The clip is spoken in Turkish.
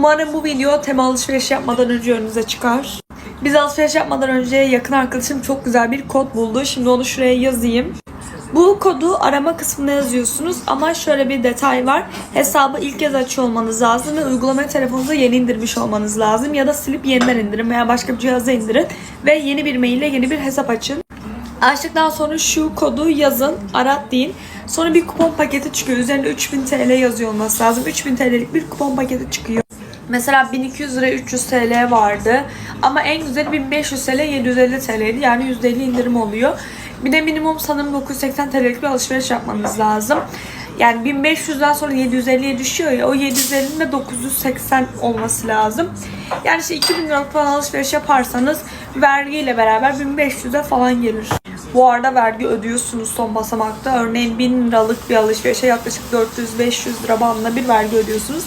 Umarım bu video tema alışveriş yapmadan önce önünüze çıkar. Biz alışveriş yapmadan önce yakın arkadaşım çok güzel bir kod buldu. Şimdi onu şuraya yazayım. Bu kodu arama kısmına yazıyorsunuz ama şöyle bir detay var. Hesabı ilk kez açıyor olmanız lazım ve uygulamayı telefonunuza yeni indirmiş olmanız lazım. Ya da silip yeniden indirin veya başka bir cihaza indirin ve yeni bir maille yeni bir hesap açın. Açtıktan sonra şu kodu yazın, arat deyin. Sonra bir kupon paketi çıkıyor. Üzerinde 3000 TL yazıyor olması lazım. 3000 TL'lik bir kupon paketi çıkıyor. Mesela 1200 lira 300 TL vardı. Ama en güzeli 1500 TL 750 TL'ydi. Yani %50 indirim oluyor. Bir de minimum sanırım 980 TL'lik bir alışveriş yapmanız lazım. Yani 1500'den sonra 750'ye düşüyor ya o 750'nin de 980 olması lazım. Yani işte 2000 liralık falan alışveriş yaparsanız vergiyle beraber 1500'e falan gelir. Bu arada vergi ödüyorsunuz son basamakta. Örneğin 1000 liralık bir alışverişe yaklaşık 400-500 lira bandında bir vergi ödüyorsunuz.